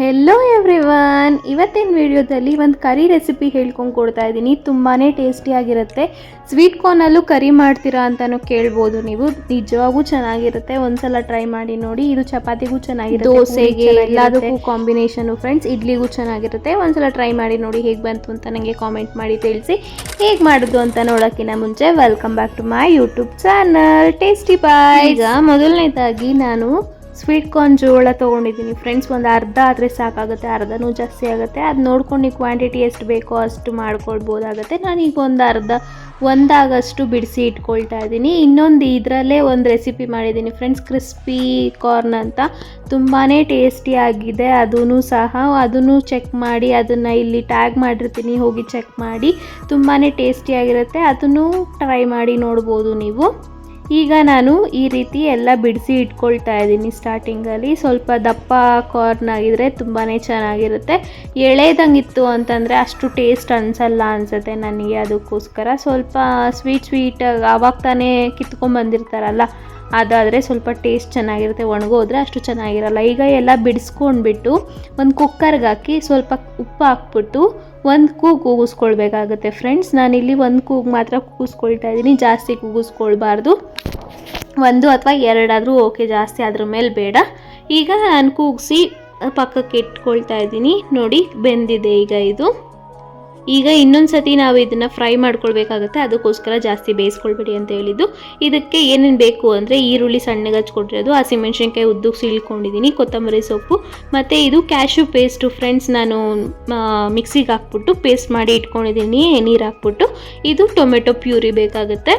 Hello everyone ಇವತ್ತಿನ ವಿಡಿಯೋದಲ್ಲಿ ಒಂದು ಕರಿ ರೆಸಿಪಿ ಹೇಳ್ಕೊಂಡು ಕೊಡ್ತಾ ಇದ್ದೀನಿ. ತುಂಬಾ ಟೇಸ್ಟಿಯಾಗಿರುತ್ತೆ ಸ್ವೀಟ್ ಕಾರ್ನಲ್ಲೂ ಕರಿ ಮಾಡ್ತೀರಾ ಅಂತಲೂ ಕೇಳ್ಬೋದು ನೀವು. ನಿಜವಾಗೂ ಚೆನ್ನಾಗಿರುತ್ತೆ. ಒಂದ್ಸಲ ಟ್ರೈ ಮಾಡಿ ನೋಡಿ. ಇದು ಚಪಾತಿಗೂ ಚೆನ್ನಾಗಿರುತ್ತೆ ದೋಸೆಗೆ ಎಲ್ಲದಕ್ಕೂ ಕಾಂಬಿನೇಷನು ಫ್ರೆಂಡ್ಸ್ ಇಡ್ಲಿಗೂ ಚೆನ್ನಾಗಿರುತ್ತೆ. ಒಂದ್ಸಲ ಟ್ರೈ ಮಾಡಿ ನೋಡಿ ಹೇಗೆ ಬಂತು ಅಂತ ನನಗೆ ಕಾಮೆಂಟ್ ಮಾಡಿ ತಿಳಿಸಿ. ಹೇಗೆ ಮಾಡೋದು ಅಂತ ನೋಡೋಕ್ಕಿಂತ ಮುಂಚೆ welcome back to my YouTube channel tasty boy ಈಗ ಮೊದಲನೇದಾಗಿ ನಾನು ಸ್ವೀಟ್ ಕಾರ್ನ್ ಜೋಳ ತೊಗೊಂಡಿದ್ದೀನಿ. ಫ್ರೆಂಡ್ಸ್ ಒಂದು ಅರ್ಧ ಆದರೆ ಸಾಕಾಗುತ್ತೆ ಅರ್ಧನೂ ಜಾಸ್ತಿ ಆಗುತ್ತೆ. ಅದು ನೋಡ್ಕೊಂಡು ಕ್ವಾಂಟಿಟಿ ಎಷ್ಟು ಬೇಕೋ ಅಷ್ಟು ಮಾಡ್ಕೊಳ್ಬೋದಾಗುತ್ತೆ. ನಾನೀಗ ಒಂದು ಅರ್ಧ, ಒಂದಾಗಷ್ಟು ಬಿಡಿಸಿ ಇಟ್ಕೊಳ್ತಾ ಇದ್ದೀನಿ. ಇನ್ನೊಂದು ಇದರಲ್ಲೇ ಒಂದು ರೆಸಿಪಿ ಮಾಡಿದ್ದೀನಿ. ಫ್ರೆಂಡ್ಸ್ ಕ್ರಿಸ್ಪಿ ಕಾರ್ನ್ ಅಂತ ತುಂಬಾ ಟೇಸ್ಟಿಯಾಗಿದೆ ಅದೂ ಸಹ ಅದನ್ನು ಚೆಕ್ ಮಾಡಿ, ಅದನ್ನು ಇಲ್ಲಿ ಟ್ಯಾಗ್ ಮಾಡಿರ್ತೀನಿ. ಹೋಗಿ ಚೆಕ್ ಮಾಡಿ ತುಂಬಾ ಟೇಸ್ಟಿಯಾಗಿರುತ್ತೆ ಅದನ್ನು ಟ್ರೈ ಮಾಡಿ ನೋಡ್ಬೋದು ನೀವು. ಈಗ ನಾನು ಈ ರೀತಿ ಎಲ್ಲ ಬಿಡಿಸಿ ಇಟ್ಕೊಳ್ತಾ ಇದ್ದೀನಿ ಸ್ಟಾರ್ಟಿಂಗಲ್ಲಿ ಸ್ವಲ್ಪ ದಪ್ಪ ಕಾರ್ನ್ ಆಗಿದ್ರೆ ತುಂಬಾ ಚೆನ್ನಾಗಿರುತ್ತೆ. ಎಳೆದಂಗಿತ್ತು ಅಂತಂದರೆ ಅಷ್ಟು ಟೇಸ್ಟ್ ಅನಿಸಲ್ಲ ಅನಿಸುತ್ತೆ ನನಗೆ ಅದಕ್ಕೋಸ್ಕರ. ಸ್ವಲ್ಪ ಸ್ವೀಟ್ ಸ್ವೀಟ್ ಆವಾಗ ತಾನೇ ಕಿತ್ಕೊಂಡ್ಬಂದಿರ್ತಾರಲ್ಲ ಅದಾದರೆ ಸ್ವಲ್ಪ ಟೇಸ್ಟ್ ಚೆನ್ನಾಗಿರುತ್ತೆ, ಒಣಗೋದ್ರೆ ಅಷ್ಟು ಚೆನ್ನಾಗಿರಲ್ಲ. ಈಗ ಎಲ್ಲ ಬಿಡಿಸ್ಕೊಂಡ್ಬಿಟ್ಟು ಒಂದು ಕುಕ್ಕರ್ಗೆ ಹಾಕಿ ಸ್ವಲ್ಪ ಉಪ್ಪು ಹಾಕ್ಬಿಟ್ಟು ಒಂದು ಕೂಗು ಕೂಗಿಸ್ಕೊಳ್ಬೇಕಾಗುತ್ತೆ ಫ್ರೆಂಡ್ಸ್ ನಾನಿಲ್ಲಿ ಒಂದು ಕೂಗು ಮಾತ್ರ ಕೂಗಿಸ್ಕೊಳ್ತಾ ಇದ್ದೀನಿ, ಜಾಸ್ತಿ ಕೂಗಿಸ್ಕೊಳ್ಬಾರ್ದು. ಒಂದು ಅಥವಾ ಎರಡಾದರೂ ಓಕೆ ಜಾಸ್ತಿ ಅದ್ರ ಮೇಲೆ ಬೇಡ. ಈಗ ನಾನು ಕೂಗಿಸಿ ಪಕ್ಕಕ್ಕೆ ಇಟ್ಕೊಳ್ತಾ ಇದ್ದೀನಿ. ನೋಡಿ, ಬೆಂದಿದೆ ಈಗ ಇದು. ಈಗ ಇನ್ನೊಂದು ಸತಿ ನಾವು ಇದನ್ನು ಫ್ರೈ ಮಾಡ್ಕೊಳ್ಬೇಕಾಗುತ್ತೆ. ಅದಕ್ಕೋಸ್ಕರ ಜಾಸ್ತಿ ಬೇಯಿಸ್ಕೊಳ್ಬೇಡಿ ಅಂತ ಹೇಳಿದ್ದು. ಇದಕ್ಕೆ ಏನೇನು ಬೇಕು ಅಂದರೆ ಈರುಳ್ಳಿ ಸಣ್ಣಗೆ ಹಚ್ಕೊಂಡಿರೋದು ಹಸಿಮೆಣ್ಸಿನ್ಕಾಯಿ ಉದ್ದಕ್ಕೆ ಸೀಳ್ಕೊಂಡಿದ್ದೀನಿ ಕೊತ್ತಂಬರಿ ಸೊಪ್ಪು, ಮತ್ತು ಇದು ಕ್ಯಾಶು ಪೇಸ್ಟು ಫ್ರೆಂಡ್ಸ್ ನಾನು ಮಿಕ್ಸಿಗೆ ಹಾಕ್ಬಿಟ್ಟು ಪೇಸ್ಟ್ ಮಾಡಿ ಇಟ್ಕೊಂಡಿದ್ದೀನಿ ನೀರು ಹಾಕ್ಬಿಟ್ಟು. ಇದು ಟೊಮೆಟೊ ಪ್ಯೂರಿ ಬೇಕಾಗುತ್ತೆ.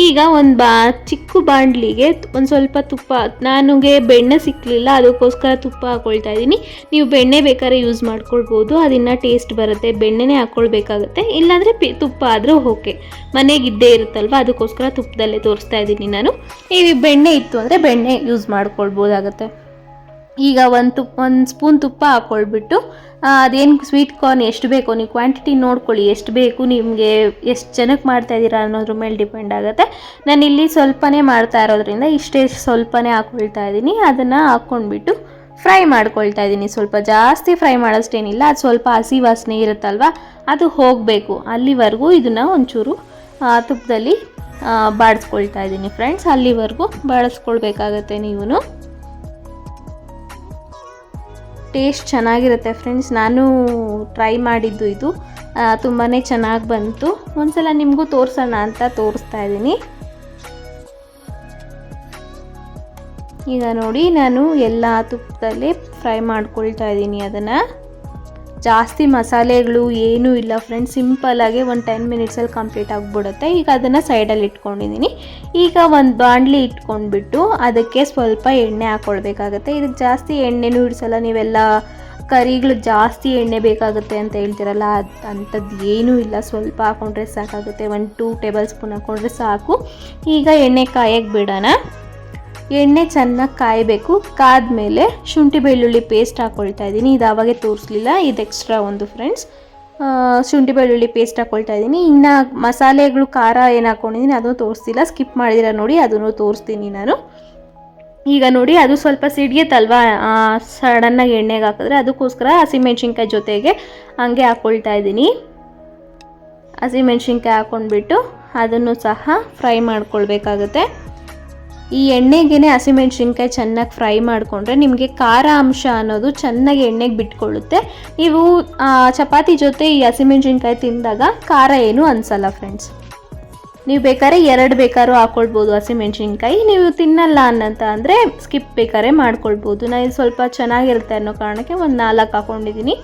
ಈಗ ಒಂದು ಬಾ, ಚಿಕ್ಕ ಬಾಣಲಿಗೆ ಒಂದು ಸ್ವಲ್ಪ ತುಪ್ಪ ನನಗೆ ಬೆಣ್ಣೆ ಸಿಕ್ಕಲಿಲ್ಲ ಅದಕ್ಕೋಸ್ಕರ ತುಪ್ಪ ಹಾಕ್ಕೊಳ್ತಾ ಇದ್ದೀನಿ. ನೀವು ಬೆಣ್ಣೆ ಬೇಕಾದ್ರೆ ಯೂಸ್ ಮಾಡ್ಕೊಳ್ಬೋದು, ಅದನ್ನು ಟೇಸ್ಟ್ ಬರುತ್ತೆ, ಬೆಣ್ಣೆನೇ ಹಾಕ್ಕೊಳ್ಬೇಕಾಗುತ್ತೆ ಇಲ್ಲಾಂದರೆ ಪಿ, ತುಪ್ಪ ಆದರೂ ಓಕೆ ಮನೆಗೆ ಇದ್ದೇ ಇರುತ್ತಲ್ವ, ಅದಕ್ಕೋಸ್ಕರ ತುಪ್ಪದಲ್ಲೇ ತೋರಿಸ್ತಾ ಇದ್ದೀನಿ ನಾನು. ನೀವು ಬೆಣ್ಣೆ ಇತ್ತು ಅಂದರೆ ಬೆಣ್ಣೆ ಯೂಸ್ ಮಾಡ್ಕೊಳ್ಬೋದಾಗತ್ತೆ. ಈಗ ಒಂದು ತುಪ್ಪ ಒಂದು ಸ್ಪೂನ್ ತುಪ್ಪ ಹಾಕ್ಕೊಳ್ಬಿಟ್ಟು ಅದೇನು ಸ್ವೀಟ್ ಕಾರ್ನ್ ಎಷ್ಟು ಬೇಕೋ ನೀವು ಕ್ವಾಂಟಿಟಿ ನೋಡ್ಕೊಳ್ಳಿ, ಎಷ್ಟು ಬೇಕು ನಿಮಗೆ, ಎಷ್ಟು ಜನಕ್ಕೆ ಮಾಡ್ತಾ ಇದ್ದೀರಾ ಅನ್ನೋದ್ರ ಮೇಲೆ ಡಿಪೆಂಡ್ ಆಗುತ್ತೆ. ನಾನು ಇಲ್ಲಿ ಸ್ವಲ್ಪನೇ ಮಾಡ್ತಾ ಇರೋದ್ರಿಂದ ಇಷ್ಟೇ ಸ್ವಲ್ಪನೇ ಹಾಕ್ಕೊಳ್ತಾ ಇದ್ದೀನಿ. ಅದನ್ನು ಹಾಕ್ಕೊಂಡ್ಬಿಟ್ಟು ಫ್ರೈ ಮಾಡ್ಕೊಳ್ತಾ ಇದ್ದೀನಿ. ಸ್ವಲ್ಪ ಜಾಸ್ತಿ ಫ್ರೈ ಮಾಡೋಷ್ಟೇನಿಲ್ಲ, ಅದು ಸ್ವಲ್ಪ ಹಸಿ ವಾಸನೆ ಇರುತ್ತಲ್ವ, ಅದು ಹೋಗಬೇಕು. ಅಲ್ಲಿವರೆಗೂ ಇದನ್ನು ಒಂಚೂರು ತುಪ್ಪದಲ್ಲಿ ಬಾಡಿಸ್ಕೊಳ್ತಾ ಇದ್ದೀನಿ ಫ್ರೆಂಡ್ಸ್ ಅಲ್ಲಿವರೆಗೂ ಬಾಡಿಸ್ಕೊಳ್ಬೇಕಾಗತ್ತೆ ನೀವು ಟೇಸ್ಟ್ ಚೆನ್ನಾಗಿರುತ್ತೆ ಫ್ರೆಂಡ್ಸ್. ನಾನು ಟ್ರೈ ಮಾಡಿದ್ದು ಇದು. ತುಂಬಾ ಚೆನ್ನಾಗಿ ಬಂತು. ಒಂದ್ಸಲ ನಿಮಗೂ ತೋರಿಸೋಣ ಅಂತ ತೋರಿಸ್ತಾ ಇದ್ದೀನಿ ಈಗ ನೋಡಿ, ನಾನು ಎಲ್ಲ ತುಪ್ಪದಲ್ಲಿ ಫ್ರೈ ಮಾಡ್ಕೊಳ್ತಾ ಇದ್ದೀನಿ ಅದನ್ನು. ಜಾಸ್ತಿ ಮಸಾಲೆಗಳು ಏನೂ ಇಲ್ಲ ಫ್ರೆಂಡ್ಸ್ ಸಿಂಪಲ್ಲಾಗಿ ಒಂದು ಟೆನ್ ಮಿನಿಟ್ಸಲ್ಲಿ ಕಂಪ್ಲೀಟ್ ಆಗಿಬಿಡುತ್ತೆ. ಈಗ ಅದನ್ನು ಸೈಡಲ್ಲಿ ಇಟ್ಕೊಂಡಿದ್ದೀನಿ ಈಗ ಒಂದು ಬಾಣಲಿ ಇಟ್ಕೊಂಡ್ಬಿಟ್ಟು ಅದಕ್ಕೆ ಸ್ವಲ್ಪ ಎಣ್ಣೆ ಹಾಕ್ಕೊಳ್ಬೇಕಾಗತ್ತೆ ಇದಕ್ಕೆ ಜಾಸ್ತಿ ಎಣ್ಣೆನೂ ಇಡಿಸಲ್ಲ ನೀವೆಲ್ಲ ಕರಿಗಳು ಜಾಸ್ತಿ ಎಣ್ಣೆ ಬೇಕಾಗುತ್ತೆ ಅಂತ ಹೇಳ್ತಿರಲ್ಲ, ಅದು ಅಂಥದ್ದು ಏನೂ ಇಲ್ಲ. ಸ್ವಲ್ಪ ಹಾಕ್ಕೊಂಡ್ರೆ ಸಾಕಾಗುತ್ತೆ. ಒಂದು ಟೂ ಟೇಬಲ್ ಸ್ಪೂನ್ ಹಾಕ್ಕೊಂಡ್ರೆ ಸಾಕು. ಈಗ ಎಣ್ಣೆ ಕಾಯಕ್ಕೆ ಬಿಡೋಣ. ಎಣ್ಣೆ ಚೆನ್ನಾಗಿ ಕಾಯಬೇಕು. ಕಾದ್ಮೇಲೆ ಶುಂಠಿ ಬೆಳ್ಳುಳ್ಳಿ ಪೇಸ್ಟ್ ಹಾಕ್ಕೊಳ್ತಾ ಇದ್ದೀನಿ. ಇದು ಆವಾಗೆ ತೋರಿಸ್ಲಿಲ್ಲ. ಇದು ಎಕ್ಸ್ಟ್ರಾ ಒಂದು ಫ್ರೆಂಡ್ಸ್ ಶುಂಠಿ ಬೆಳ್ಳುಳ್ಳಿ ಪೇಸ್ಟ್ ಹಾಕ್ಕೊಳ್ತಾ ಇದ್ದೀನಿ. ಇನ್ನು ಮಸಾಲೆಗಳು ಖಾರ ಏನು ಹಾಕ್ಕೊಂಡಿದ್ದೀನಿ ಅದನ್ನು ತೋರಿಸ್ತಿಲ್ಲ. ಸ್ಕಿಪ್ ಮಾಡಿದಿರ ನೋಡಿ, ಅದನ್ನು ತೋರಿಸ್ತೀನಿ ನಾನು. ಈಗ ನೋಡಿ, ಅದು ಸ್ವಲ್ಪ ಸಿಡಿಯುತ್ತಲ್ವಾ ಸಡನ್ನಾಗಿ ಎಣ್ಣೆಗೆ ಹಾಕಿದ್ರೆ ಅದಕ್ಕೋಸ್ಕರ ಹಸಿಮೆಣ್ಸಿನ್ಕಾಯಿ ಜೊತೆಗೆ ಹಂಗೆ ಹಾಕ್ಕೊಳ್ತಾ ಇದ್ದೀನಿ. ಹಸಿಮೆಣ್ಸಿನ್ಕಾಯಿ ಹಾಕ್ಕೊಂಡ್ಬಿಟ್ಟು ಅದನ್ನು ಸಹ ಫ್ರೈ ಮಾಡ್ಕೊಳ್ಬೇಕಾಗುತ್ತೆ. ಈ ಎಣ್ಣೆಗೇನೆ ಹಸಿಮೆಣ್ಸಿನ್ಕಾಯಿ ಚೆನ್ನಾಗಿ ಫ್ರೈ ಮಾಡಿಕೊಂಡ್ರೆ ನಿಮಗೆ ಖಾರ ಅಂಶ ಅನ್ನೋದು ಚೆನ್ನಾಗಿ ಎಣ್ಣೆಗೆ ಬಿಟ್ಕೊಳ್ಳುತ್ತೆ. ನೀವು ಚಪಾತಿ ಜೊತೆ ಈ ಹಸಿಮೆಣ್ಸಿನ್ಕಾಯಿ ತಿಂದಾಗ ಖಾರ ಏನು ಅನಿಸಲ್ಲ ಫ್ರೆಂಡ್ಸ್ ನೀವು ಬೇಕಾದ್ರೆ ಎರಡು ಬೇಕಾದ್ರೂ ಹಾಕ್ಕೊಳ್ಬೋದು ಹಸಿಮೆಣ್ಸಿನ್ಕಾಯಿ ನೀವು ತಿನ್ನಲ್ಲ ಅನ್ನಂತ ಅಂದರೆ ಸ್ಕಿಪ್ ಬೇಕಾದ್ರೆ ಮಾಡ್ಕೊಳ್ಬೋದು. ನಾನು ಸ್ವಲ್ಪ ಚೆನ್ನಾಗಿರುತ್ತೆ ಅನ್ನೋ ಕಾರಣಕ್ಕೆ ಒಂದು ನಾಲ್ಕು ಹಾಕ್ಕೊಂಡಿದ್ದೀನಿ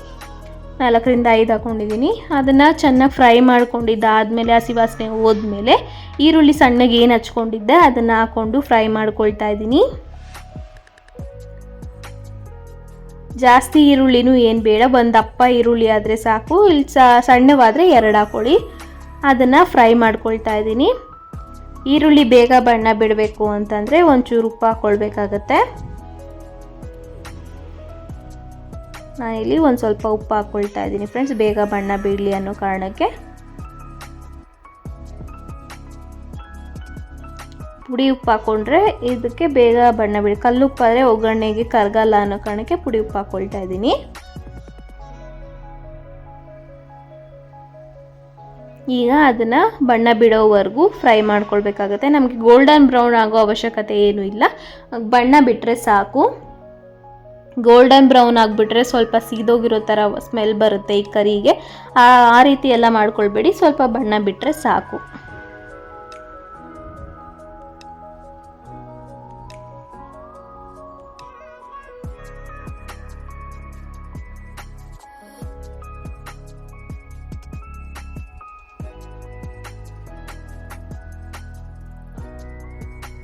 ನಾಲ್ಕರಿಂದ ಐದು ಹಾಕ್ಕೊಂಡಿದ್ದೀನಿ ಅದನ್ನು ಚೆನ್ನಾಗಿ ಫ್ರೈ ಮಾಡ್ಕೊಂಡಿದ್ದಾದಮೇಲೆ ಹಸಿ ವಾಸನೆ ಹೋದ್ಮೇಲೆ ಈರುಳ್ಳಿ ಸಣ್ಣಗೆ ಏನು ಹಚ್ಕೊಂಡಿದ್ದೆ ಅದನ್ನು ಹಾಕ್ಕೊಂಡು ಫ್ರೈ ಮಾಡ್ಕೊಳ್ತಾ ಇದ್ದೀನಿ. ಜಾಸ್ತಿ ಈರುಳ್ಳಿನೂ ಏನು ಬೇಡ, ಒಂದು ದಪ್ಪ ಈರುಳ್ಳಿ ಆದರೆ ಸಾಕು ಇಲ್ಲಿ ಸಣ್ಣವಾದರೆ ಎರಡು ಹಾಕೊಳ್ಳಿ. ಅದನ್ನು ಫ್ರೈ ಮಾಡ್ಕೊಳ್ತಾ ಇದ್ದೀನಿ. ಈರುಳ್ಳಿ ಬೇಗ ಬಣ್ಣ ಬಿಡಬೇಕು ಅಂತಂದರೆ ಒಂಚೂರು ಉಪ್ಪು ಹಾಕ್ಕೊಳ್ಬೇಕಾಗತ್ತೆ ನಾನಿಲ್ಲಿ ಒಂದು ಸ್ವಲ್ಪ ಉಪ್ಪು ಹಾಕ್ಕೊಳ್ತಾ ಇದ್ದೀನಿ. ಫ್ರೆಂಡ್ಸ್ ಬೇಗ ಬಣ್ಣ ಬೀಳಲಿ ಅನ್ನೋ ಕಾರಣಕ್ಕೆ. ಪುಡಿ ಉಪ್ಪು ಹಾಕ್ಕೊಂಡ್ರೆ ಇದಕ್ಕೆ ಬೇಗ ಬಣ್ಣ ಬಿಡಿ ಕಲ್ಲುಪ್ಪಾದರೆ ಒಗ್ಗರಣೆಗೆ ಕರಗಲ್ಲ ಅನ್ನೋ ಕಾರಣಕ್ಕೆ ಪುಡಿ ಉಪ್ಪು ಹಾಕ್ಕೊಳ್ತಾ ಇದ್ದೀನಿ. ಈಗ ಅದನ್ನು ಬಣ್ಣ ಬಿಡೋವರೆಗೂ ಫ್ರೈ ಮಾಡ್ಕೊಳ್ಬೇಕಾಗತ್ತೆ. ನಮಗೆ ಗೋಲ್ಡನ್ ಬ್ರೌನ್ ಆಗೋ ಅವಶ್ಯಕತೆ ಏನೂ ಇಲ್ಲ. ಬಣ್ಣ ಬಿಟ್ಟರೆ ಸಾಕು. ಗೋಲ್ಡನ್ ಬ್ರೌನ್ ಆಗಿಬಿಟ್ರೆ ಸ್ವಲ್ಪ ಸೀದೋಗಿರೋ ಥರ ಸ್ಮೆಲ್ ಬರುತ್ತೆ ಈ ಕರಿಗೆ. ಆ ರೀತಿ ಎಲ್ಲ ಮಾಡ್ಕೊಳ್ಬೇಡಿ. ಸ್ವಲ್ಪ ಬಣ್ಣ ಬಿಟ್ಟರೆ ಸಾಕು.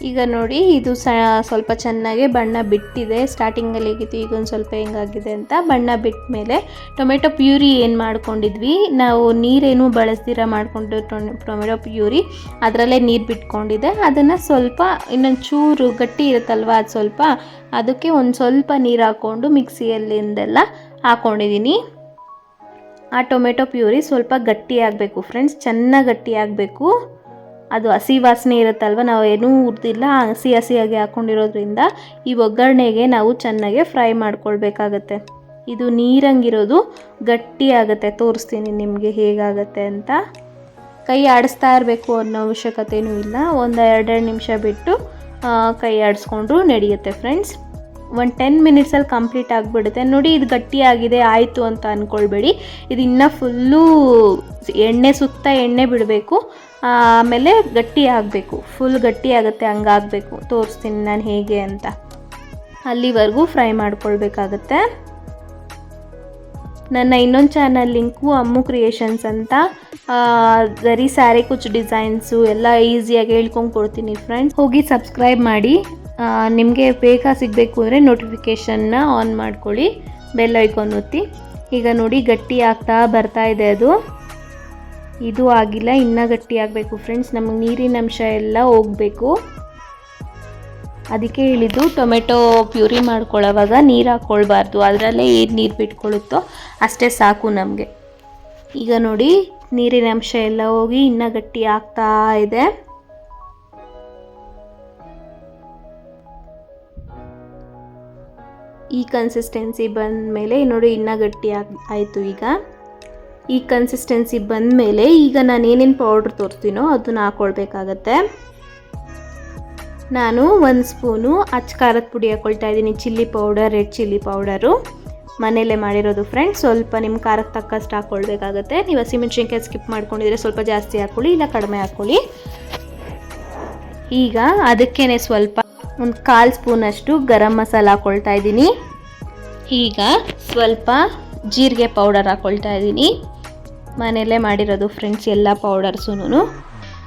ಈಗ ನೋಡಿ, ಇದು ಸ, ಸ್ವಲ್ಪ ಚೆನ್ನಾಗಿ ಬಣ್ಣ ಬಿಟ್ಟಿದೆ. ಸ್ಟಾರ್ಟಿಂಗಲ್ಲಿ ಹೇಗಿತ್ತು, ಈಗ ಒಂದು ಸ್ವಲ್ಪ ಹೆಂಗಾಗಿದೆ ಅಂತ ಬಣ್ಣ ಬಿಟ್ಟ ಮೇಲೆ ಟೊಮೆಟೊ ಪ್ಯೂರಿ ಏನು ಮಾಡ್ಕೊಂಡಿದ್ವಿ, ನಾವು ನೀರೇನು ಬಳಸ್ದಿರ ಮಾಡಿಕೊಂಡು ಟೊಮೆಟೊ ಪ್ಯೂರಿ ಅದರಲ್ಲೇ ನೀರು ಬಿಟ್ಕೊಂಡಿದೆ. ಅದನ್ನು ಸ್ವಲ್ಪ, ಇನ್ನೊಂದು ಚೂರು ಗಟ್ಟಿ ಇರುತ್ತಲ್ವ ಅದು ಸ್ವಲ್ಪ, ಅದಕ್ಕೆ ಒಂದು ಸ್ವಲ್ಪ ನೀರು ಹಾಕ್ಕೊಂಡು ಮಿಕ್ಸಿಯಲ್ಲಿಂದೆಲ್ಲ ಹಾಕ್ಕೊಂಡಿದ್ದೀನಿ ಆ ಟೊಮೆಟೊ ಪ್ಯೂರಿ ಸ್ವಲ್ಪ ಗಟ್ಟಿ ಆಗಬೇಕು ಫ್ರೆಂಡ್ಸ್ ಚೆನ್ನಾಗಿ ಗಟ್ಟಿ ಆಗಬೇಕು. ಅದು ಹಸಿ ವಾಸನೆ ಇರುತ್ತಲ್ವ? ನಾವು ಏನೂ ಹುರಿದಿಲ್ಲ, ಹಸಿ ಹಸಿಯಾಗಿ ಹಾಕ್ಕೊಂಡಿರೋದ್ರಿಂದ ಈ ಒಗ್ಗರಣೆಗೆ ನಾವು ಚೆನ್ನಾಗಿ ಫ್ರೈ ಮಾಡ್ಕೊಳ್ಬೇಕಾಗತ್ತೆ. ಇದು ನೀರಂಗಿರೋದು ಗಟ್ಟಿ ಆಗುತ್ತೆ. ತೋರಿಸ್ತೀನಿ ನಿಮಗೆ ಹೇಗಾಗತ್ತೆ ಅಂತ. ಕೈ ಆಡಿಸ್ತಾ ಇರಬೇಕು ಅನ್ನೋ ಅವಶ್ಯಕತೆಯೂ ಇಲ್ಲ. ಒಂದು ಎರಡೆರಡು ನಿಮಿಷ ಬಿಟ್ಟು ಕೈ ಆಡಿಸ್ಕೊಂಡ್ರು ನಡೆಯುತ್ತೆ ಫ್ರೆಂಡ್ಸ್. ಒಂದು ಟೆನ್ ಮಿನಿಟ್ಸಲ್ಲಿ ಕಂಪ್ಲೀಟ್ ಆಗಿಬಿಡುತ್ತೆ. ನೋಡಿ, ಇದು ಗಟ್ಟಿಯಾಗಿದೆ, ಆಯಿತು ಅಂತ ಅಂದ್ಕೊಳ್ಬೇಡಿ ಇದು ಇನ್ನೂ ಫುಲ್ಲು ಎಣ್ಣೆ ಸುತ್ತ ಎಣ್ಣೆ ಬಿಡಬೇಕು. ಆಮೇಲೆ ಗಟ್ಟಿ ಆಗಬೇಕು. ಫುಲ್ ಗಟ್ಟಿ ಆಗುತ್ತೆ ಹಂಗಾಗಬೇಕು ತೋರಿಸ್ತೀನಿ ನಾನು ಹೇಗೆ ಅಂತ. ಅಲ್ಲಿವರೆಗೂ ಫ್ರೈ ಮಾಡ್ಕೊಳ್ಬೇಕಾಗತ್ತೆ. ನನ್ನ ಇನ್ನೊಂದು ಚಾನಲ್ ಲಿಂಕು ಅಮ್ಮು ಕ್ರಿಯೇಷನ್ಸ್ ಅಂತ. ಸರಿ ಸ್ಯಾರಿ ಕುಚ್ ಡಿಸೈನ್ಸು ಎಲ್ಲ ಈಸಿಯಾಗಿ ಹೇಳ್ಕೊಂಡು ಕೊಡ್ತೀನಿ ಫ್ರೆಂಡ್ಸ್ ಹೋಗಿ ಸಬ್ಸ್ಕ್ರೈಬ್ ಮಾಡಿ. ನಿಮಗೆ ಬೇಗ ಸಿಗಬೇಕು ಅಂದರೆ ನೋಟಿಫಿಕೇಷನ್ನ ಆನ್ ಮಾಡ್ಕೊಳ್ಳಿ. ಬೆಲ್ ಐಕಾನ್ ಒತ್ತಿ. ಈಗ ನೋಡಿ ಗಟ್ಟಿ ಆಗ್ತಾ ಬರ್ತಾ ಇದೆ ಅದು. ಇದು ಆಗಿಲ್ಲ, ಇನ್ನೂ ಗಟ್ಟಿ ಆಗಬೇಕು. ಫ್ರೆಂಡ್ಸ್ ನಮಗೆ ನೀರಿನ ಅಂಶ ಎಲ್ಲ ಹೋಗಬೇಕು. ಅದಕ್ಕೆ ಹೇಳಿದ್ದು, ಟೊಮೆಟೊ ಪ್ಯೂರಿ ಮಾಡ್ಕೊಳ್ಳೋವಾಗ ನೀರು ಹಾಕ್ಕೊಳ್ಬಾರ್ದು. ಅದರಲ್ಲೇ ಏನು ನೀರು ಬಿಟ್ಕೊಳ್ಳುತ್ತೋ ಅಷ್ಟೇ ಸಾಕು ನಮಗೆ. ಈಗ ನೋಡಿ, ನೀರಿನ ಅಂಶ ಎಲ್ಲ ಹೋಗಿ ಇನ್ನೂ ಗಟ್ಟಿ ಆಗ್ತಾ ಇದೆ. ಈ ಕನ್ಸಿಸ್ಟೆನ್ಸಿ ಬಂದ ಮೇಲೆ ನೋಡಿ, ಇನ್ನೂ ಗಟ್ಟಿ ಆಗ್, ಆಯಿತು ಈಗ. ಈ ಕನ್ಸಿಸ್ಟೆನ್ಸಿ ಬಂದ ಮೇಲೆ ಈಗ ನಾನು ಏನೇನು ಪೌಡ್ರ್ ತೋರ್ತೀನೋ ಅದನ್ನ ಹಾಕ್ಕೊಳ್ಬೇಕಾಗತ್ತೆ ನಾನು ಒಂದು ಸ್ಪೂನು ಅಚ್ಚ ಖಾರದ ಪುಡಿ ಹಾಕ್ಕೊಳ್ತಾ ಇದ್ದೀನಿ chilli powder red chilli powder ಮನೆಯಲ್ಲೇ ಮಾಡಿರೋದು ಫ್ರೆಂಡ್ಸ್ ಸ್ವಲ್ಪ ನಿಮ್ಮ ಖಾರಕ್ಕೆ ತಕ್ಕಷ್ಟು ಹಾಕ್ಕೊಳ್ಬೇಕಾಗತ್ತೆ ನೀವು ಹಸಿಮೆಣ್ಸಿನ್ಕಾಯಿ ಸ್ಕಿಪ್ ಮಾಡ್ಕೊಂಡಿದ್ರೆ ಸ್ವಲ್ಪ ಜಾಸ್ತಿ ಹಾಕ್ಕೊಳ್ಳಿ ಇಲ್ಲ ಕಡಿಮೆ ಹಾಕ್ಕೊಳ್ಳಿ ಈಗ ಅದಕ್ಕೇ ಸ್ವಲ್ಪ ಒಂದು ಕಾಲು ಸ್ಪೂನಷ್ಟು ಗರಂ ಮಸಾಲ ಹಾಕ್ಕೊಳ್ತಾ ಇದ್ದೀನಿ. ಈಗ ಸ್ವಲ್ಪ ಜೀರಿಗೆ ಪೌಡರ್ ಹಾಕ್ಕೊಳ್ತಾ ಇದ್ದೀನಿ. ಮನೆಯಲ್ಲೇ ಮಾಡಿರೋದು ಫ್ರೆಂಡ್ಸ್ ಎಲ್ಲ ಪೌಡರ್ಸೂ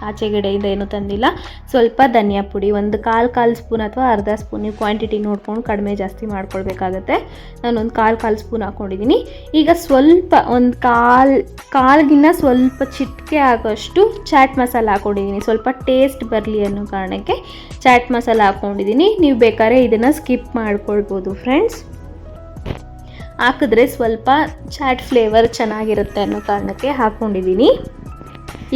ಆಚೆಗಡೆಯಿಂದ ಏನು ತಂದಿಲ್ಲ. ಸ್ವಲ್ಪ ಧನಿಯಾ ಪುಡಿ, ಒಂದು ಕಾಲು ಕಾಲು ಸ್ಪೂನ್ ಅಥವಾ ಅರ್ಧ ಸ್ಪೂನ್, ನೀವು ಕ್ವಾಂಟಿಟಿ ನೋಡ್ಕೊಂಡು ಕಡಿಮೆ ಜಾಸ್ತಿ ಮಾಡ್ಕೊಳ್ಬೇಕಾಗತ್ತೆ. ನಾನೊಂದು ಕಾಲು ಕಾಲು ಸ್ಪೂನ್ ಹಾಕ್ಕೊಂಡಿದ್ದೀನಿ ಈಗ ಸ್ವಲ್ಪ ಒಂದು ಕಾಲು, ಕಾಲ್ಗಿನ್ನ ಸ್ವಲ್ಪ ಚಿಟಿಕೆ ಆಗೋಷ್ಟು ಚಾಟ್ ಮಸಾಲ ಹಾಕ್ಕೊಂಡಿದ್ದೀನಿ ಸ್ವಲ್ಪ ಟೇಸ್ಟ್ ಬರಲಿ ಅನ್ನೋ ಕಾರಣಕ್ಕೆ ಚಾಟ್ ಮಸಾಲ ಹಾಕ್ಕೊಂಡಿದ್ದೀನಿ ನೀವು ಬೇಕಾದ್ರೆ ಇದನ್ನು ಸ್ಕಿಪ್ ಮಾಡ್ಕೊಳ್ಬೋದು ಫ್ರೆಂಡ್ಸ್. ಹಾಕಿದ್ರೆ ಸ್ವಲ್ಪ ಚಾಟ್ ಫ್ಲೇವರ್ ಚೆನ್ನಾಗಿರುತ್ತೆ ಅನ್ನೋ ಕಾರಣಕ್ಕೆ ಹಾಕ್ಕೊಂಡಿದ್ದೀನಿ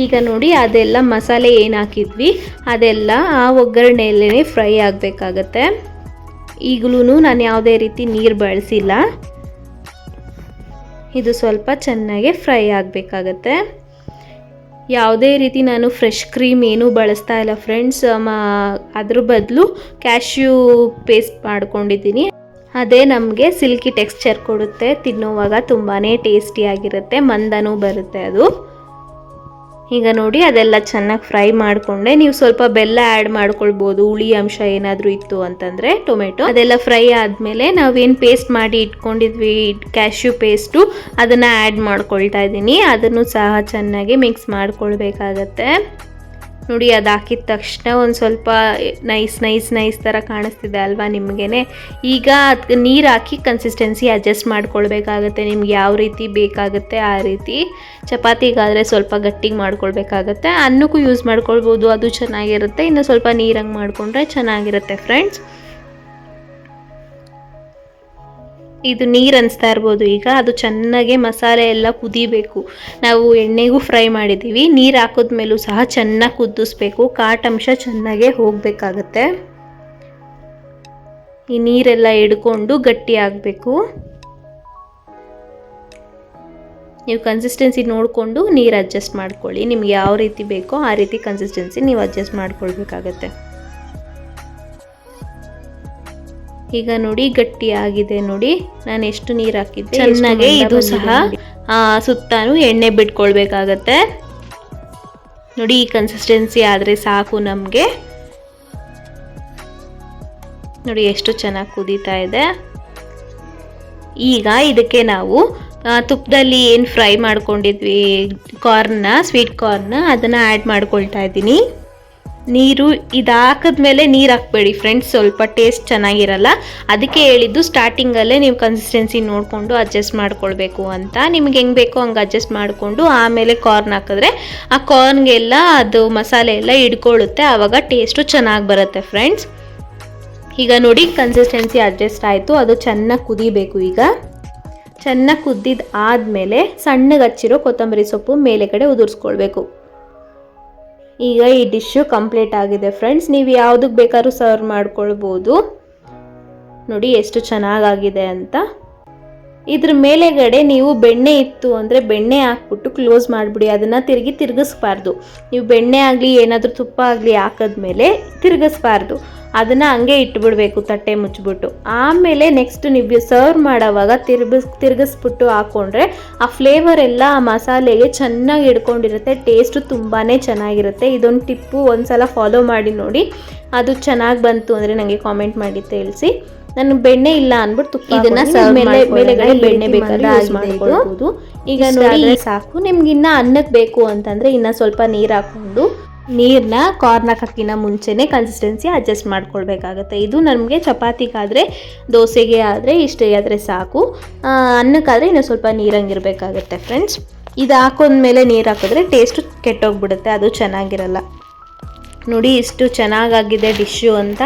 ಈಗ ನೋಡಿ, ಅದೆಲ್ಲ ಮಸಾಲೆ ಏನು ಹಾಕಿದ್ವಿ? ಅದೆಲ್ಲ ಆ ಒಗ್ಗರಣೆಯಲ್ಲೇ ಫ್ರೈ ಆಗಬೇಕಾಗತ್ತೆ. ಈಗಲೂ ನಾನು ಯಾವುದೇ ರೀತಿ ನೀರು ಬಳಸಿಲ್ಲ. ಇದು ಸ್ವಲ್ಪ ಚೆನ್ನಾಗಿ ಫ್ರೈ ಆಗಬೇಕಾಗತ್ತೆ. ಯಾವುದೇ ರೀತಿ ನಾನು ಫ್ರೆಶ್ ಕ್ರೀಮ್ ಏನೂ ಬಳಸ್ತಾ ಇಲ್ಲ ಫ್ರೆಂಡ್ಸ್ ಅದ್ರ ಬದಲು ಕ್ಯಾಶ್ಯೂ ಪೇಸ್ಟ್ ಮಾಡ್ಕೊಂಡಿದ್ದೀನಿ. ಅದೇ ನಮಗೆ ಸಿಲ್ಕಿ ಟೆಕ್ಸ್ಚರ್ ಕೊಡುತ್ತೆ, ತಿನ್ನುವಾಗ ತುಂಬಾ ಟೇಸ್ಟಿಯಾಗಿರುತ್ತೆ ಮಂದನೂ ಬರುತ್ತೆ ಅದು. ಈಗ ನೋಡಿ, ಅದೆಲ್ಲ ಚೆನ್ನಾಗಿ ಫ್ರೈ ಮಾಡಿಕೊಂಡೆ. ನೀವು ಸ್ವಲ್ಪ ಬೆಲ್ಲ ಆ್ಯಡ್ ಮಾಡ್ಕೊಳ್ಬೋದು, ಹುಳಿ ಅಂಶ ಏನಾದರೂ ಇತ್ತು ಅಂತಂದರೆ, ಟೊಮೆಟೊ. ಅದೆಲ್ಲ ಫ್ರೈ ಆದಮೇಲೆ ನಾವೇನು ಪೇಸ್ಟ್ ಮಾಡಿ ಇಟ್ಕೊಂಡಿದ್ವಿ, ಕ್ಯಾಶ್ಯೂ ಪೇಸ್ಟು, ಅದನ್ನು ಆ್ಯಡ್ ಮಾಡ್ಕೊಳ್ತಾ ಇದ್ದೀನಿ. ಅದನ್ನು ಸಹ ಚೆನ್ನಾಗಿ ಮಿಕ್ಸ್ ಮಾಡ್ಕೊಳ್ಬೇಕಾಗತ್ತೆ. ನೋಡಿ ಅದು ಹಾಕಿದ ತಕ್ಷಣ ಒಂದು ಸ್ವಲ್ಪ ನೈಸ್ ನೈಸ್ ನೈಸ್ ಥರ ಕಾಣಿಸ್ತಿದೆ ಅಲ್ವಾ ನಿಮಗೇನೆ? ಈಗ ನೀರು ಹಾಕಿ ಕನ್ಸಿಸ್ಟೆನ್ಸಿ ಅಡ್ಜಸ್ಟ್ ಮಾಡ್ಕೊಳ್ಬೇಕಾಗತ್ತೆ. ನಿಮ್ಗೆ ಯಾವ ರೀತಿ ಬೇಕಾಗುತ್ತೆ ಆ ರೀತಿ. ಚಪಾತಿಗಾದರೆ ಸ್ವಲ್ಪ ಗಟ್ಟಿಗೆ ಮಾಡ್ಕೊಳ್ಬೇಕಾಗತ್ತೆ. ಅನ್ನಕ್ಕೂ ಯೂಸ್ ಮಾಡ್ಕೊಳ್ಬೋದು, ಅದು ಚೆನ್ನಾಗಿರುತ್ತೆ. ಇನ್ನು ಸ್ವಲ್ಪ ನೀರಂಗೆ ಮಾಡಿಕೊಂಡ್ರೆ ಚೆನ್ನಾಗಿರುತ್ತೆ ಫ್ರೆಂಡ್ಸ್ ಇದು ನೀರು ಅನಿಸ್ತಾ ಇರ್ಬೋದು ಈಗ. ಅದು ಚೆನ್ನಾಗೆ ಮಸಾಲೆ ಎಲ್ಲ ಕುದಿಬೇಕು. ನಾವು ಎಣ್ಣೆಗೂ ಫ್ರೈ ಮಾಡಿದ್ದೀವಿ ನೀರು ಹಾಕಿದ್ಮೇಲೂ ಸಹ ಚೆನ್ನಾಗಿ ಕುದಿಸ್ಬೇಕು. ಕಾಟಂಶ ಚೆನ್ನಾಗೆ ಹೋಗಬೇಕಾಗತ್ತೆ. ಈ ನೀರೆಲ್ಲ ಹಿಡ್ಕೊಂಡು ಗಟ್ಟಿ ಆಗಬೇಕು. ನೀವು ಕನ್ಸಿಸ್ಟೆನ್ಸಿ ನೋಡಿಕೊಂಡು ನೀರು ಅಡ್ಜಸ್ಟ್ ಮಾಡ್ಕೊಳ್ಳಿ. ನಿಮ್ಗೆ ಯಾವ ರೀತಿ ಬೇಕೋ ಆ ರೀತಿ ಕನ್ಸಿಸ್ಟೆನ್ಸಿ ನೀವು ಅಡ್ಜಸ್ಟ್ ಮಾಡ್ಕೊಳ್ಬೇಕಾಗತ್ತೆ. ಈಗ ನೋಡಿ ಗಟ್ಟಿ ಆಗಿದೆ ನೋಡಿ. ನಾನು ಎಷ್ಟು ನೀರು ಹಾಕಿದ್ದೆ ಚೆನ್ನಾಗಿ ಇದು ಸಹ ಆ, ಸುತ್ತಾನು ಎಣ್ಣೆ ಬಿಟ್ಕೊಳ್ಬೇಕಾಗತ್ತೆ. ನೋಡಿ ಈ ಕನ್ಸಿಸ್ಟೆನ್ಸಿ ಆದರೆ ಸಾಕು ನಮಗೆ. ನೋಡಿ ಎಷ್ಟು ಚೆನ್ನಾಗಿ ಕುದೀತಾ ಇದೆ. ಈಗ ಇದಕ್ಕೆ ನಾವು ತುಪ್ಪದಲ್ಲಿ ಏನು ಫ್ರೈ ಮಾಡ್ಕೊಂಡಿದ್ವಿ ಕಾರ್ನ ಸ್ವೀಟ್ ಕಾರ್ನ ಅದನ್ನು ಆ್ಯಡ್ ಮಾಡ್ಕೊಳ್ತಾ ಇದ್ದೀನಿ. ನೀರು ಇದು ಮೇಲೆ ನೀರು ಹಾಕ್ಬೇಡಿ ಫ್ರೆಂಡ್ಸ್ ಸ್ವಲ್ಪ ಟೇಸ್ಟ್ ಚೆನ್ನಾಗಿರಲ್ಲ. ಅದಕ್ಕೆ ಹೇಳಿದ್ದು ಸ್ಟಾರ್ಟಿಂಗಲ್ಲೇ ನೀವು ಕನ್ಸಿಸ್ಟೆನ್ಸಿ ನೋಡಿಕೊಂಡು ಅಡ್ಜಸ್ಟ್ ಮಾಡ್ಕೊಳ್ಬೇಕು ಅಂತ. ನಿಮ್ಗೆ ಹೆಂಗೆ ಬೇಕೋ ಹಂಗೆ ಅಡ್ಜಸ್ಟ್ ಮಾಡಿಕೊಂಡು ಆಮೇಲೆ ಕಾರ್ನ್ ಹಾಕಿದ್ರೆ ಆ ಕಾರ್ನ್ಗೆಲ್ಲ ಅದು ಮಸಾಲೆ ಎಲ್ಲ ಹಿಡ್ಕೊಳ್ಳುತ್ತೆ ಆವಾಗ ಟೇಸ್ಟು ಚೆನ್ನಾಗಿ ಬರುತ್ತೆ ಫ್ರೆಂಡ್ಸ್ ಈಗ ನೋಡಿ ಕನ್ಸಿಸ್ಟೆನ್ಸಿ ಅಡ್ಜಸ್ಟ್ ಆಯಿತು. ಅದು ಚೆನ್ನಾಗಿ ಕುದಿಬೇಕು ಈಗ. ಚೆನ್ನಾಗಿ ಕುದ್ದಿದ್ದು ಆದಮೇಲೆ ಸಣ್ಣಗೆ ಹಚ್ಚಿರೋ ಕೊತ್ತಂಬರಿ ಸೊಪ್ಪು ಮೇಲೆ ಕಡೆ ಉದುರಿಸ್ಕೊಳ್ಬೇಕು. ಈಗ ಈ ಡಿಶ್ಶು ಕಂಪ್ಲೀಟ್ ಆಗಿದೆ ಫ್ರೆಂಡ್ಸ್. ನೀವು ಯಾವುದಕ್ಕೆ ಬೇಕಾದ್ರೂ ಸರ್ವ್ ಮಾಡ್ಕೊಳ್ಬೋದು. ನೋಡಿ ಎಷ್ಟು ಚೆನ್ನಾಗಾಗಿದೆ ಅಂತ. ಇದ್ರ ಮೇಲೆಗಡೆ ನೀವು ಬೆಣ್ಣೆ ಇತ್ತು ಅಂದರೆ ಬೆಣ್ಣೆ ಹಾಕ್ಬಿಟ್ಟು ಕ್ಲೋಸ್ ಮಾಡಿಬಿಡಿ. ಅದನ್ನು ತಿರುಗಿ ತಿರುಗಿಸ್ಬಾರ್ದು. ನೀವು ಬೆಣ್ಣೆ ಆಗಲಿ ಏನಾದರೂ ತುಪ್ಪ ಆಗಲಿ ಹಾಕಿದ್ಮೇಲೆ ತಿರುಗಿಸ್ಬಾರ್ದು. ಅದನ್ನು ಹಂಗೆ ಇಟ್ಬಿಡಬೇಕು ತಟ್ಟೆ ಮುಚ್ಚಿಬಿಟ್ಟು ಆಮೇಲೆ ನೆಕ್ಸ್ಟ್ ನೀವು ಸರ್ವ್ ಮಾಡೋವಾಗ ತಿರ್ಗಿಸ್ ತಿರುಗಿಸ್ಬಿಟ್ಟು ಹಾಕ್ಕೊಂಡ್ರೆ ಆ ಫ್ಲೇವರ್ ಎಲ್ಲ ಆ ಮಸಾಲೆಗೆ ಚೆನ್ನಾಗಿ ಹಿಡ್ಕೊಂಡಿರುತ್ತೆ ಟೇಸ್ಟು ತುಂಬಾ ಚೆನ್ನಾಗಿರುತ್ತೆ. ಇದೊಂದು ಟಿಪ್ಪು ಒಂದ್ಸಲ ಫಾಲೋ ಮಾಡಿ ನೋಡಿ ಅದು ಚೆನ್ನಾಗಿ ಬಂತು ಅಂದರೆ ನನಗೆ ಕಾಮೆಂಟ್ ಮಾಡಿ ತಿಳಿಸಿ. ನಾನು ಬೆಣ್ಣೆ ಇಲ್ಲ ಅಂದ್ಬಿಟ್ಟು ತುಪ್ಪ ಇದನ್ನ ಮೇಲೆ. ಮೇಲೆಗಡೆ ಬೆಣ್ಣೆ ಬೇಕಾದ್ರೆ ಯೂಸ್ ಮಾಡ್ಕೊಳ್ಬೋದು. ಈಗ ನೋಡಿ ಸಾಕು. ನಿಮ್ಗೆ ಇನ್ನ ಅನ್ನಕ್ಕೆ ಬೇಕು ಅಂತಂದ್ರೆ ಇನ್ನ ಸ್ವಲ್ಪ ನೀರು ಹಾಕೊಂಡು ನೀರನ್ನ ಕಾರ್ನ್ ಹಾಕಿನ ಮುಂಚೆನೇ ಕನ್ಸಿಸ್ಟೆನ್ಸಿ ಅಡ್ಜಸ್ಟ್ ಮಾಡ್ಕೊಳ್ಬೇಕಾಗತ್ತೆ. ಇದು ನಮಗೆ ಚಪಾತಿಗಾದರೆ ದೋಸೆಗೆ ಆದರೆ ಇಷ್ಟೇ ಆದರೆ ಸಾಕು ಅನ್ನಕ್ಕಾದರೆ ಇನ್ನೂ ಸ್ವಲ್ಪ ನೀರಂಗಿರಬೇಕಾಗತ್ತೆ ಫ್ರೆಂಡ್ಸ್ ಇದು ಹಾಕೊಂಡ್ಮೇಲೆ ನೀರು ಹಾಕಿದ್ರೆ ಟೇಸ್ಟು ಕೆಟ್ಟೋಗ್ಬಿಡುತ್ತೆ, ಅದು ಚೆನ್ನಾಗಿರಲ್ಲ. ನೋಡಿ ಇಷ್ಟು ಚೆನ್ನಾಗಾಗಿದೆ ಡಿಶ್ಶು ಅಂತ.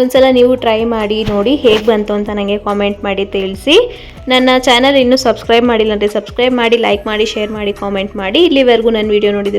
ಒಂದ್ಸಲ ನೀವು ಟ್ರೈ ಮಾಡಿ, ನೋಡಿ ಹೇಗೆ ಬಂತು ಅಂತ ನನಗೆ ಕಾಮೆಂಟ್ ಮಾಡಿ ತಿಳಿಸಿ. ನನ್ನ ಚಾನಲ್ ಇನ್ನೂ ಸಬ್ಸ್ಕ್ರೈಬ್ ಮಾಡಿಲ್ಲ ಅಂದರೆ ಸಬ್ಸ್ಕ್ರೈಬ್ ಮಾಡಿ ಲೈಕ್ ಮಾಡಿ ಶೇರ್ ಮಾಡಿ ಕಾಮೆಂಟ್ ಮಾಡಿ. ಇಲ್ಲಿವರೆಗೂ ನನ್ನ ವಿಡಿಯೋ ನೋಡಿದ್ರೆ